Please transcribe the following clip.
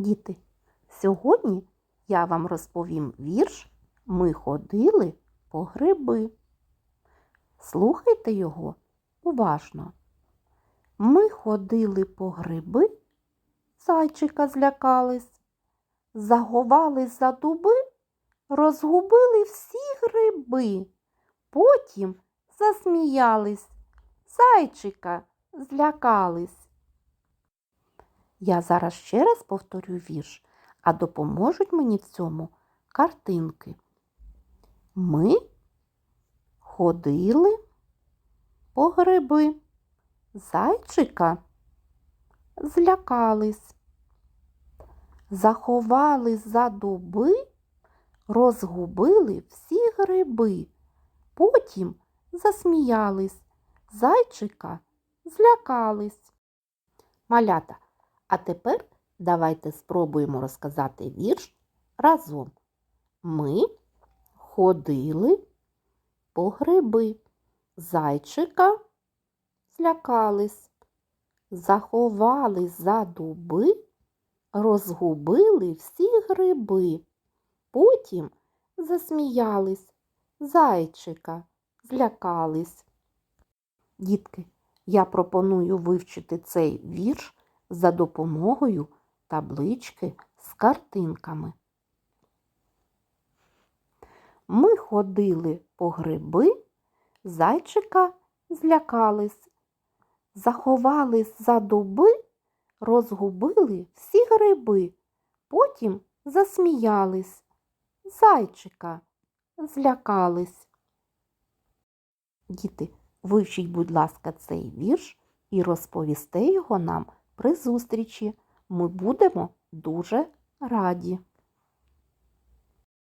Діти, сьогодні я вам розповім вірш Ми ходили по гриби. Слухайте його уважно. Ми ходили по гриби, зайчика злякались, заговались за дуби, розгубили всі гриби. Потім засміялись, зайчика злякались. Я зараз ще раз повторю вірш, а допоможуть мені в цьому картинки. Ми ходили по гриби. Зайчика злякались, заховались за дуби, розгубили всі гриби. Потім засміялись, зайчика злякались. Малята, а тепер давайте спробуємо розказати вірш разом. Ми ходили по гриби. Зайчика злякались, заховались за дуби, розгубили всі гриби. Потім засміялись, зайчика злякались. Дітки, я пропоную вивчити цей вірш за допомогою таблички з картинками. Ми ходили по гриби, зайчика злякались, заховались за дуби, розгубили всі гриби, потім засміялись, зайчика злякались. Діти, вивчіть, будь ласка, цей вірш і розповісте його нам при зустрічі. Ми будемо дуже раді.